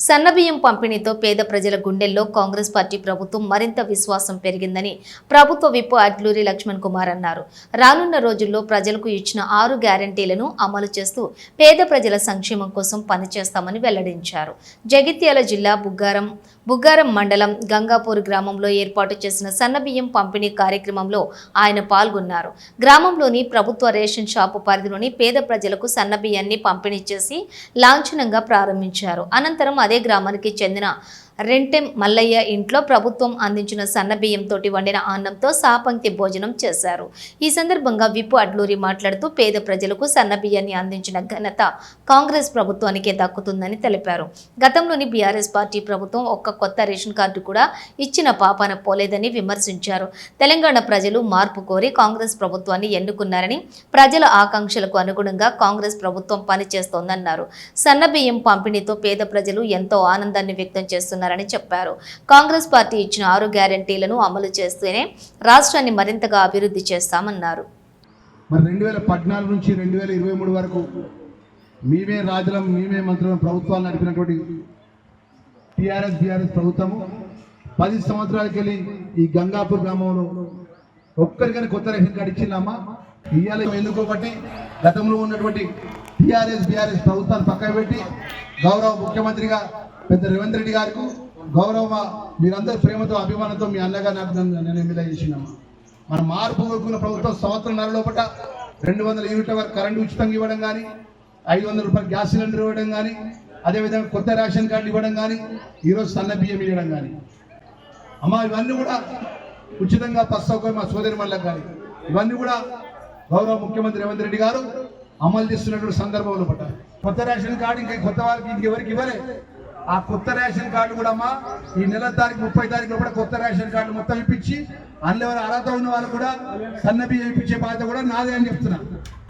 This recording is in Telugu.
సన్నబియ్యం పంపిణీతో పేద ప్రజల గుండెల్లో కాంగ్రెస్ పార్టీ ప్రభుత్వం మరింత విశ్వాసం పెరిగిందని ప్రభుత్వ విప్ అడ్లూరి లక్ష్మణ్ కుమార్ అన్నారు. రానున్న రోజుల్లో ప్రజలకు ఇచ్చిన ఆరు గ్యారంటీలను అమలు చేస్తూ పేద ప్రజల సంక్షేమం కోసం పనిచేస్తామని వెల్లడించారు. జగిత్యాల జిల్లా బుగ్గారం బుగ్గారం మండలం గంగాపూర్ గ్రామంలో ఏర్పాటు చేసిన సన్నబియ్యం పంపిణీ కార్యక్రమంలో ఆయన పాల్గొన్నారు. గ్రామంలోని ప్రభుత్వ రేషన్ షాపు పరిధిలోని పేద ప్రజలకు సన్నబియ్యాన్ని పంపిణీ చేసి లాంఛనంగా ప్రారంభించారు. అనంతరం అదే గ్రామానికి చెందిన రెంటెం మల్లయ్య ఇంట్లో ప్రభుత్వం అందించిన సన్నబియ్యంతో వండిన అన్నంతో సాపంక్తి భోజనం చేశారు. ఈ సందర్భంగా విప్పు అడ్లూరి మాట్లాడుతూ పేద ప్రజలకు సన్నబియ్యాన్ని అందించిన ఘనత కాంగ్రెస్ ప్రభుత్వానికే దక్కుతుందని తెలిపారు. గతంలోని బీఆర్ఎస్ పార్టీ ప్రభుత్వం ఒక్క కొత్త రేషన్ కార్డు కూడా ఇచ్చిన పాపాన పోలేదని విమర్శించారు. తెలంగాణ ప్రజలు మార్పు కోరి కాంగ్రెస్ ప్రభుత్వాన్ని ఎన్నుకున్నారని ప్రజల ఆకాంక్షలకు అనుగుణంగా కాంగ్రెస్ ప్రభుత్వం పనిచేస్తోందన్నారు. సన్నబియ్యం పంపిణీతో పేద ప్రజలు ఎంతో ఆనందాన్ని వ్యక్తం చేస్తున్నారు. చేస్తున్నారని చెప్పారు. కాంగ్రెస్ పార్టీ ఇచ్చిన ఆరు గ్యారంటీలను అమలు చేస్తూనే రాష్ట్రాన్ని మరింతగా అభివృద్ధి చేస్తామన్నారు. మరి రెండు వేల పద్నాలుగు నుంచి రెండు వేల ఇరవై మూడు వరకు మేమే రాజులం మేమే మంత్రులం ప్రభుత్వాలు నడిపినటువంటి టీఆర్ఎస్ బీఆర్ఎస్ ప్రభుత్వము. పది సంవత్సరాలకి వెళ్ళి ఈ గంగాపూర్ గ్రామంలో ఒక్కరికైనా కొత్త రేషన్ కార్డు ఇచ్చిందమ్మా. ఇవాళ ఎందుకు ఒకటి గతంలో ఉన్నటువంటి టీఆర్ఎస్ బీఆర్ఎస్ ప్రభుత్వాన్ని పక్కన పెట్టి గౌరవ ముఖ్యమంత్రిగా పెద్ద రేవంత్ రెడ్డి గారికి గౌరవ మీరందరూ ప్రేమతో అభిమానంతో మీ అన్నగా నాకు నేను ఎమ్మెల్యే చేసినామా? మన మార్పు కోరుకున్న ప్రభుత్వం సంవత్సరం నెల లోపల రెండు వందల యూనిట్ల వరకు కరెంటు ఉచితంగా ఇవ్వడం కానీ ఐదు వందల రూపాయలు గ్యాస్ సిలిండర్ ఇవ్వడం కానీ అదేవిధంగా కొత్త రేషన్ కార్డు ఇవ్వడం కానీ ఈరోజు సన్న బియ్యం ఇవ్వడం కానీ అమ్మ ఇవన్నీ కూడా ఉచితంగా బస్ సౌకర్యం మా సోదరి మళ్ళకి కానీ ఇవన్నీ కూడా గౌరవ ముఖ్యమంత్రి రేవంత్ రెడ్డి గారు అమలు చేస్తున్నటువంటి సందర్భంలో పట్ట కొత్త రేషన్ కార్డు ఇంకా కొత్త వారికి ఇంకెవరికి ఇవ్వలే. ఆ కొత్త రేషన్ కార్డు కూడా అమ్మా ఈ నెల తారీఖు ముప్పై తారీఖు కూడా కొత్త రేషన్ కార్డు మొత్తం ఇప్పించి అందులో అర్హత ఉన్న వాళ్ళు కూడా సన్నబి బియ్యం ఇప్పించే బాధ్యత కూడా నాదే అని చెప్తున్నా.